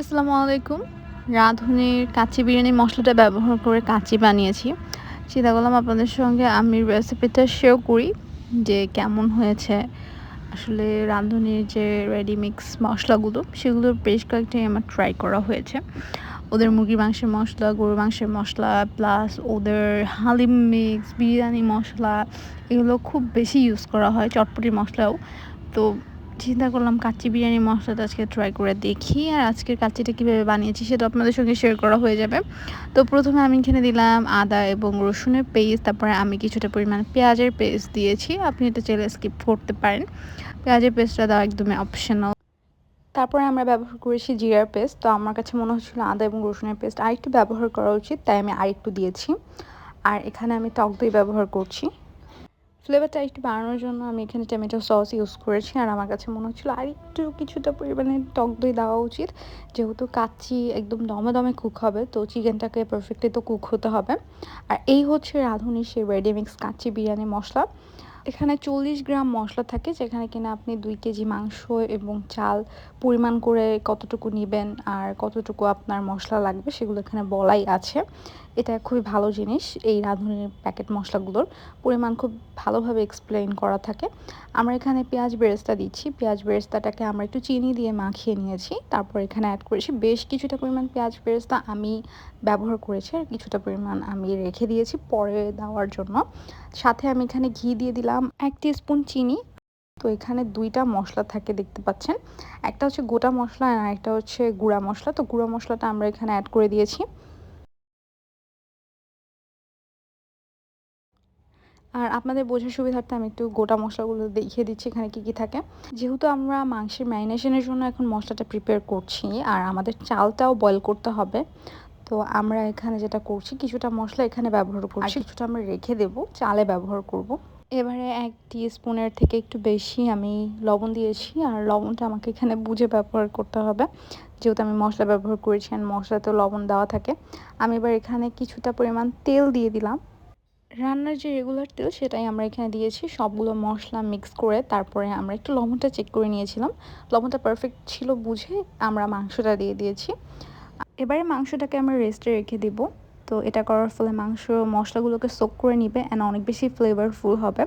আসসালামু আলাইকুম। রাঁধুনির কাচ্চি বিরিয়ানির মশলাটা ব্যবহার করে কাচ্চি বানিয়েছি। চিন্তা করলাম আপনাদের সঙ্গে আমি রেসিপিটা শেয়ার করি যে কেমন হয়েছে। আসলে রাঁধুনির যে রেডি মিক্স মশলাগুলো সেগুলোর বেশ কয়েকটাই আমার ট্রাই করা হয়েছে। ওদের মুরগির মাংসের মশলা, গরুর মাংসের মশলা প্লাস ওদের হালিম মিক্স বিরিয়ানি মশলা, এগুলো খুব বেশি ইউজ করা হয় চটপটির মশলাও। তো চিন্তা করলাম কাচ্চি বিরিয়ানি মশলাটা আজকে ট্রাই করে দেখি আর আজকের কাচ্চিটা কীভাবে বানিয়েছি সেটা আপনাদের সঙ্গে শেয়ার করা হয়ে যাবে। তো প্রথমে আমি এখানে দিলাম আদা এবং রসুনের পেস্ট তারপরে আমি কিছুটা পরিমাণ পেঁয়াজের পেস্ট দিয়েছি। আপনি এটা চাইলে স্কিপ করতে পারেন। পেঁয়াজের পেস্টটা দেওয়া একদমই অপশনাল তারপরে আমরা ব্যবহার করেছি জিরার পেস্ট তো আমার কাছে মনে হচ্ছিল আদা এবং রসুনের পেস্ট আরেকটু ব্যবহার করা উচিত, তাই আমি আরেকটু দিয়েছি। আর এখানে আমি টক দই ব্যবহার করছি। ফ্লেভারটা একটু বাড়ানোর জন্য আমি এখানে টমেটো সস ইউজ করেছি। আর আমার কাছে মনে হচ্ছিল আর একটু কিছুটা পরিমাণে টক দই দেওয়া উচিত। যেহেতু কাচ্চি একদম দমে দমে কুক হবে, তো চিকেনটাকে পারফেক্টলি তো কুক হতে হবে। আর এই হচ্ছে রাঁধুনি সে রেডিমিক্স কাচ্চি বিরিয়ানি মশলা। এখানে চল্লিশ গ্রাম মশলা থাকে, যেখানে কিনা আপনি দুই কেজি মাংস এবং চাল পরিমাণ করে কতটুকু নেবেন আর কতটুকু আপনার মশলা লাগবে সেগুলো এখানে বলাই আছে। এটা খুবই ভালো জিনিস, এই রাঁধুনির প্যাকেট মশলাগুলোর। পরিমাণ খুব ভালোভাবে এক্সপ্লেন করা থাকে। আমরা এখানে পেঁয়াজ বেরেস্তা দিচ্ছি। পেঁয়াজ বেরেস্তাটাকে আমরা একটু চিনি দিয়ে মাখিয়ে নিয়েছি। তারপর এখানে অ্যাড করেছি বেশ কিছুটা পরিমাণ পেঁয়াজ বেরেস্তা আমি ব্যবহার করেছি আর কিছুটা পরিমাণ আমি রেখে দিয়েছি পরে দেওয়ার জন্য। সাথে আমি এখানে ঘি দিয়ে দিলাম এক স্পুন চিনি তো এখানে দুইটা মশলা থাকে দেখতে পাচ্ছেন। একটা হচ্ছে গোটা মশলা আর একটা হচ্ছে গুঁড়া মশলা। তো গুঁড়া মশলাটা আমরা এখানে অ্যাড করে দিয়েছি। আর আপনাদের বোঝার সুবিধার্থে আমি একটু গোটা মশলাগুলো দেখিয়ে দিচ্ছি এখানে কি কি থাকে। যেহেতু আমরা মাংসের ম্যারিনেশনের জন্য এখন মশলাটা প্রিপেয়ার করছি আর আমাদের চালটাও বয়েল করতে হবে তো আমরা এখানে যেটা করছি কিছুটা মশলা এখানে ব্যবহার করছি। কিছুটা আমরা রেখে দেব চালে ব্যবহার করব। এবারে এক স্পুনের থেকে একটু বেশি আমি লবণ দিয়েছি, আর লবণটা আমাকে এখানে বুঝে ব্যবহার করতে হবে। যেহেতু আমি মশলা ব্যবহার করেছি আর মশলাতেও লবণ দেওয়া থাকে, আমি এবার এখানে কিছুটা পরিমাণ তেল দিয়ে দিলাম। রান্নার যে রেগুলার তেল সেটাই আমরা এখানে দিয়েছি, সবগুলো মশলা মিক্স করে তারপরে আমরা একটু লবণটা চেক করে নিয়েছিলাম। লবণটা পারফেক্ট ছিল বুঝে আমরা মাংসটা দিয়ে দিয়েছি। এবারে মাংসটাকে আমরা রেস্টে রেখে দিব। তো এটা করার ফলে মাংস মশলাগুলোকে সোক করে নিবে অ্যান্ড অনেক বেশি ফ্লেভারফুল হবে।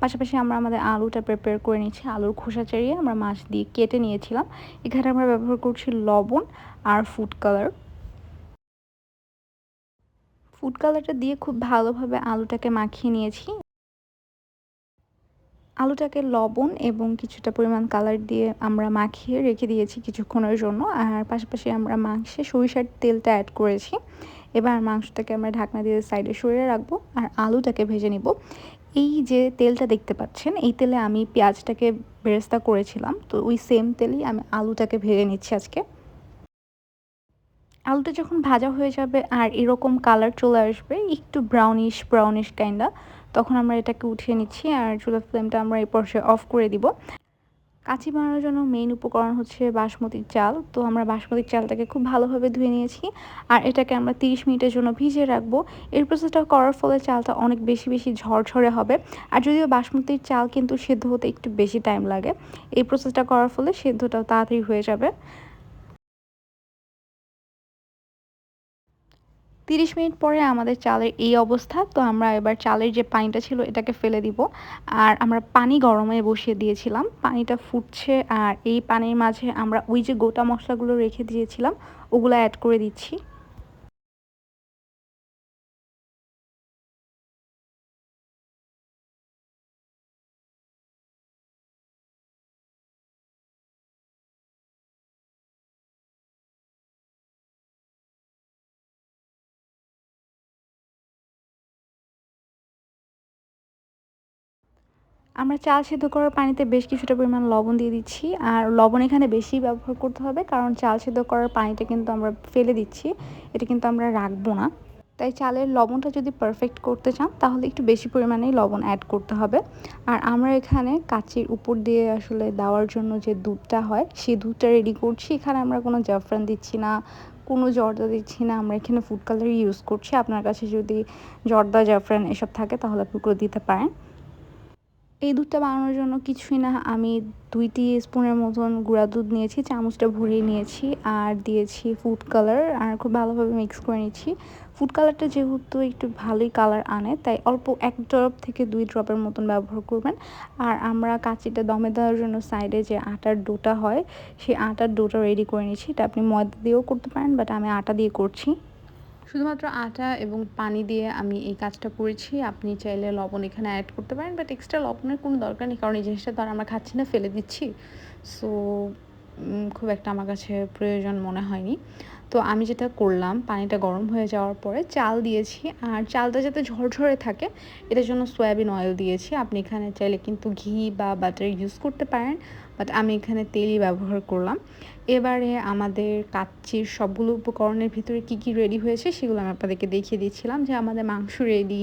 পাশাপাশি আমরা আমাদের আলুটা প্রিপেয়ার করে নিচ্ছি আলুর খোসা চাড়িয়ে আমরা মাছ দিয়ে কেটে নিয়েছিলাম। এখানে আমরা ব্যবহার করছি লবণ আর ফুড কালার ফুড কালারটা দিয়ে খুব ভালোভাবে আলুটাকে মাখিয়ে নিয়েছি। আলুটাকে লবণ এবং কিছুটা পরিমাণ কালার দিয়ে আমরা মাখিয়ে রেখে দিয়েছি কিছুক্ষণের জন্য। আর পাশাপাশি আমরা মাংসে সরিষার তেলটা অ্যাড করেছি। এবার মাংসটাকে আমরা ঢাকনা দিয়ে সাইডে সরিয়ে রাখব আর আলুটাকে ভেজে নিব। এই যে তেলটা দেখতে পাচ্ছেন, এই তেলে আমি পেঁয়াজটাকে বেরেস্তা করেছিলাম, তো ওই সেম তেলেই আমি আলুটাকে ভেজে নিচ্ছি আজকে। আলুটা যখন ভাজা হয়ে যাবে আর এরকম কালার চলে আসবে, একটু ব্রাউনিশ ব্রাউনিশ কাইন্ডা তখন আমরা এটাকে উঠিয়ে নিচ্ছি আর চুলার ফ্লেমটা আমরা এই পর্যায়ে অফ করে দিব। কাঁচি বানানোর জন্য মেইন উপকরণ হচ্ছে বাসমতির চাল। তো আমরা বাসমতির চালটাকে খুব ভালোভাবে ধুয়ে নিয়েছি। আর এটাকে আমরা 30 মিনিটের জন্য ভিজিয়ে রাখব। এই প্রসেসটা করার ফলে চালটা অনেক বেশি বেশি ঝরঝরে হবে। আর যদিও বাসমতির চাল কিন্তু সেদ্ধ হতে একটু বেশি টাইম লাগে, এই প্রসেসটা করার ফলে সেদ্ধটাও তাড়াতাড়ি হয়ে যাবে। তিরিশ মিনিট পরে আমাদের চালের এই অবস্থা, তো আমরা এবার চালের যে পানিটা ছিল এটাকে ফেলে দিব। আর আমরা পানি গরমে বসিয়ে দিয়েছিলাম, পানিটা ফুটছে আর এই পানির মাঝে আমরা ওই যে গোটা মশলাগুলো রেখে দিয়েছিলাম, ওগুলো অ্যাড করে দিচ্ছি। আমরা চাল সেদ্ধ করার পানিতে বেশ কিছুটা পরিমাণ লবণ দিয়ে দিচ্ছি। আর লবণ এখানে বেশি ব্যবহার করতে হবে, কারণ চাল সেদ্ধ করার পানিটা কিন্তু আমরা ফেলে দিচ্ছি। এটা কিন্তু আমরা রাখব না। তাই চালের লবণটা যদি পারফেক্ট করতে চান, তাহলে একটু বেশি পরিমাণেই লবণ অ্যাড করতে হবে। আর আমরা এখানে কাচির উপর দিয়ে আসলে দেওয়ার জন্য যে দুধটা হয়, সেই দুধটা রেডি করছি। এখানে আমরা কোনো জাফরান দিচ্ছি না, কোনো জর্দা দিচ্ছি না। আমরা এখানে ফুড কালার ইউজ করছি। আপনার কাছে যদি জর্দা, জাফরান এসব থাকে, তাহলে আপনি করে দিতে পারেন। এই দুধটা বানানোর জন্য কিছুই না, আমি দুইটি স্পুনের মতন গুঁড়া দুধ নিয়েছি, চামচটা ভরিয়ে নিয়েছি আর দিয়েছি ফুড কালার আর খুব ভালোভাবে মিক্স করে নিয়েছি। ফুড কালারটা যেহেতু একটু ভালোই কালার আনে, তাই অল্প এক ড্রপ থেকে দুই ড্রপের মতন ব্যবহার করবেন। আর আমরা কাঁচিটা দমে দেওয়ার জন্য সাইডে যে আটার ডোটা হয়, সেই আটার ডোটা রেডি করে নিয়েছি। এটা আপনি ময়দা দিয়েও করতে পারেন বাট আমি আটা দিয়ে করছি। শুধুমাত্র আটা এবং পানি দিয়ে আমি এই কাজটা করেছি। আপনি চাইলে লবণ এখানে অ্যাড করতে পারেন বাট এক্সট্রা লবণের কোনো দরকার নেই, কারণ এই জিনিসটা তো আমরা খাচ্ছি না, ফেলে দিচ্ছি। সো খুব একটা আমার কাছে প্রয়োজন মনে হয়নি। তো আমি যেটা করলাম, পানিটা গরম হয়ে যাওয়ার পরে চাল দিয়েছি। আর চালটা যাতে ঝরঝরে থাকে, এটার জন্য সয়াবিন অয়েল দিয়েছি। আপনি এখানে চাইলে কিন্তু ঘি বা বাটার ইউজ করতে পারেন বাট আমি এখানে তেলই ব্যবহার করলাম। এবারে আমাদের কাচ্চির সবগুলো উপকরণের ভিতরে কি কি রেডি হয়েছে, সেগুলো আমি আপনাদেরকে দেখিয়ে দিয়েছিলাম যে আমাদের মাংস রেডি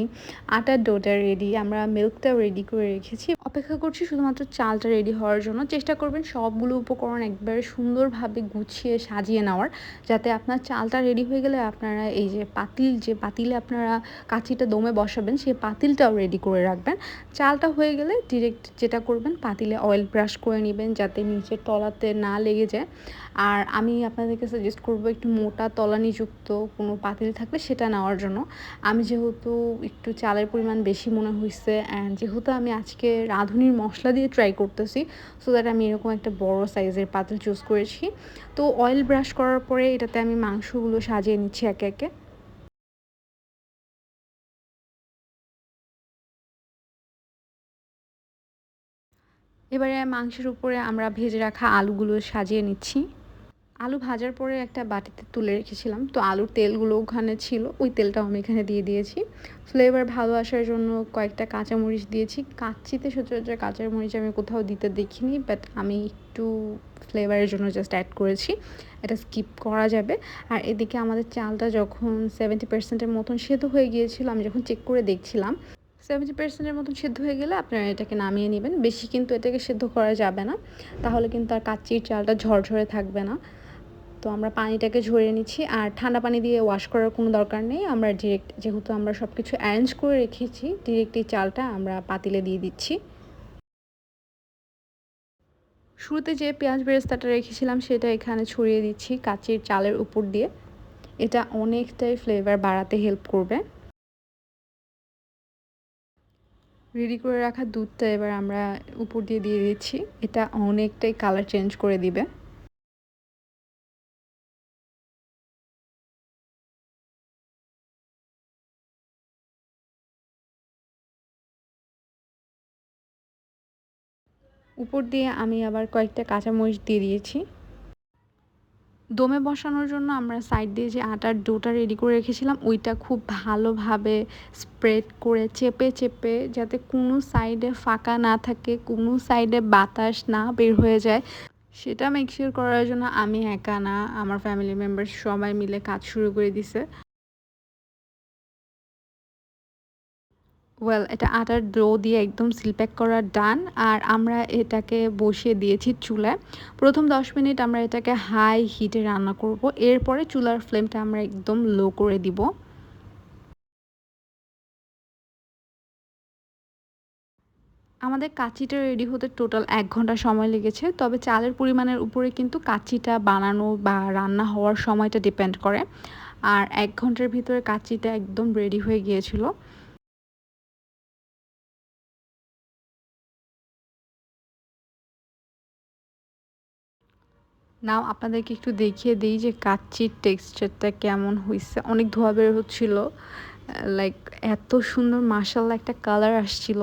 আটার ডোটা রেডি আমরা মিল্কটাও রেডি করে রেখেছি। অপেক্ষা করছি শুধুমাত্র চালটা রেডি হওয়ার জন্য। চেষ্টা করবেন সবগুলো উপকরণ একবারে সুন্দরভাবে গুছিয়ে সাজিয়ে নেওয়ার, যাতে আপনার চালটা রেডি হয়ে গেলে আপনারা এই যে পাতিল, যে পাতিলে আপনারা কাঁচিটা দমে বসাবেন, সেই পাতিলটাও রেডি করে রাখবেন। চালটা হয়ে গেলে ডিরেক্ট যেটা করবেন, পাতিলে অয়েল ব্রাশ করে নেবেন, যাতে নিচের তলাতে না লেগে যায়। আর আমি আপনাদেরকে সাজেস্ট করব একটু মোটা তলানিযুক্ত কোনো পাতিল থাকলে সেটা নেওয়ার জন্য। আমি যেহেতু একটু চালের পরিমাণ বেশি মনে হয়েছে অ্যান্ড যেহেতু আমি আজকে রাঁধুনির মশলা দিয়ে ট্রাই করতেছি সো দ্যাট আমি এরকম একটা বড় সাইজের পাতিল চুজ করেছি। তো অয়েল ব্রাশ করার পরে এটাতে আমি মাংসগুলো সাজিয়ে নিচ্ছি একে একে। এবারে মাংসের উপরে আমরা ভেজে রাখা আলুগুলো সাজিয়ে নিচ্ছি। আলু ভাজার পরে একটা বাটিতে তুলে রেখেছিলাম। তো আলুর তেলগুলো ওখানে ছিল, ওই তেলটাও আমি এখানে দিয়ে দিয়েছি। ফ্লেভার ভালো আসার জন্য কয়েকটা কাঁচামরিচ দিয়েছি। কাচ্চিতে সচরাচর কাঁচামরিচ আমি কোথাও দিতে দেখিনি বাট আমি একটু ফ্লেভারের জন্য জাস্ট অ্যাড করেছি। এটা স্কিপ করা যাবে। আর এদিকে আমাদের চালটা যখন সেভেন্টি পার্সেন্টের মতন সেদ্ধ হয়ে গিয়েছিল, আমি যখন চেক করে দেখছিলাম সেভেন্টি পার্সেন্টের মতন সেদ্ধ হয়ে গেলে আপনারা এটাকে নামিয়ে নেবেন। বেশি কিন্তু এটাকে সেদ্ধ করা যাবে না। তাহলে কিন্তু আর কাচ্চির চালটা ঝরঝরে থাকবে না। তো আমরা পানিটাকে ঝরিয়ে নিচ্ছি আর ঠান্ডা পানি দিয়ে ওয়াশ করার কোনো দরকার নেই, আমরা ডিরেক্ট যেহেতু আমরা সব কিছু অ্যারেঞ্জ করে রেখেছি ডিরেক্ট এই চালটা আমরা পাতিলে দিয়ে দিচ্ছি। শুরুতে যে পেঁয়াজ বেরেস্তাটা রেখেছিলাম সেটা এখানে ছড়িয়ে দিচ্ছি কাচির চালের উপর দিয়ে। এটা অনেকটাই ফ্লেভার বাড়াতে হেল্প করবে। রেডি করে রাখা দুধটা এবার আমরা উপর দিয়ে দিয়ে দিচ্ছি। এটা অনেকটাই কালার চেঞ্জ করে দিবে। উপর দিয়ে আমি আবার কয়েকটা কাঁচামরিচ দিয়ে দিয়েছি। দমে বসানোর জন্য আমরা সাইড দিয়ে যে আটার ডোটা রেডি করে রেখেছিলাম, ওইটা খুব ভালোভাবে স্প্রেড করে চেপে চেপে যাতে কোনো সাইডে ফাঁকা না থাকে, কোনো সাইডে বাতাস না বের হয়ে যায়, সেটা মেকশিওর করার জন্য আমি একা না, আমার ফ্যামিলি মেম্বার সবাই মিলে কাজ শুরু করে দিছে। ওয়েল এটা আটার ডো দিয়ে একদম সিলপ্যাক করা ডান আর আমরা এটাকে বসিয়ে দিয়েছি চুলায়। প্রথম দশ মিনিট আমরা এটাকে হাই হিটে রান্না করব, এরপরে চুলার ফ্লেমটা আমরা একদম লো করে দিব। আমাদের কাচিটা রেডি হতে টোটাল এক ঘণ্টা সময় লেগেছে, তবে চালের পরিমাণের উপরে কিন্তু কাচিটা বানানো বা রান্না হওয়ার সময়টা ডিপেন্ড করে। আর এক ঘণ্টার ভিতরে কাচিটা একদম রেডি হয়ে গিয়েছিল। নাও, আপনাদেরকে একটু দেখিয়ে দিই যে কাচ্চির টেক্সচারটা কেমন হয়েছে অনেক ধোয়া বের হচ্ছিল। লাইক এত সুন্দর মার্শাল একটা কালার আসছিল।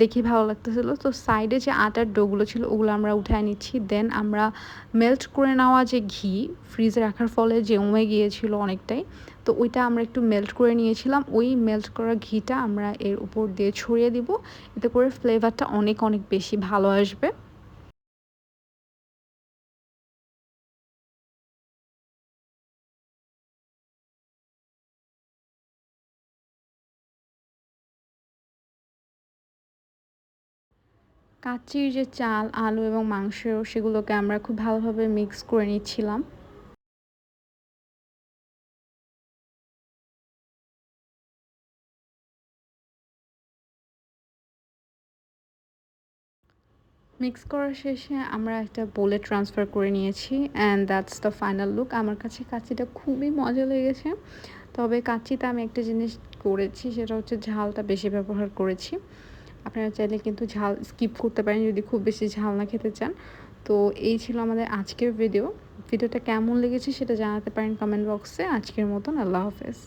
দেখে ভালো লাগতেছিল। তো সাইডে যে আটার ডোগুলো ছিল, ওগুলো আমরা উঠায় নিচ্ছি। দেন আমরা মেল্ট করে নেওয়া যে ঘি ফ্রিজে রাখার ফলে যে উমে গিয়েছিল অনেকটাই, তো ওইটা আমরা একটু মেল্ট করে নিয়েছিলাম। ওই মেল্ট করা ঘিটা আমরা এর উপর দিয়ে ছড়িয়ে দিব। এতে করে ফ্লেভারটা অনেক অনেক বেশি ভালো আসবে। কাচ্চির যে চাল, আলু এবং মাংস সেগুলোকে আমরা খুব ভালোভাবে মিক্স করে নিচ্ছিলাম। মিক্স করার শেষে আমরা একটা বোলে ট্রান্সফার করে নিয়েছি and that's the final look আমার কাছে কাচিটা খুবই মজা লেগেছে। তবে কাচিতে আমি একটা জিনিস করেছি, সেটা হচ্ছে ঝালটা বেশি ব্যবহার করেছি। আপনারা চাইলে কিন্তু ঝাল স্কিপ করতে পারেন যদি খুব বেশি ঝাল না খেতে চান। তো এই ছিল আমাদের আজকের ভিডিও ভিডিওটা কেমন লেগেছে সেটা জানাতে পারেন কমেন্ট বক্সে আজকের মতন আল্লাহ হাফেজ।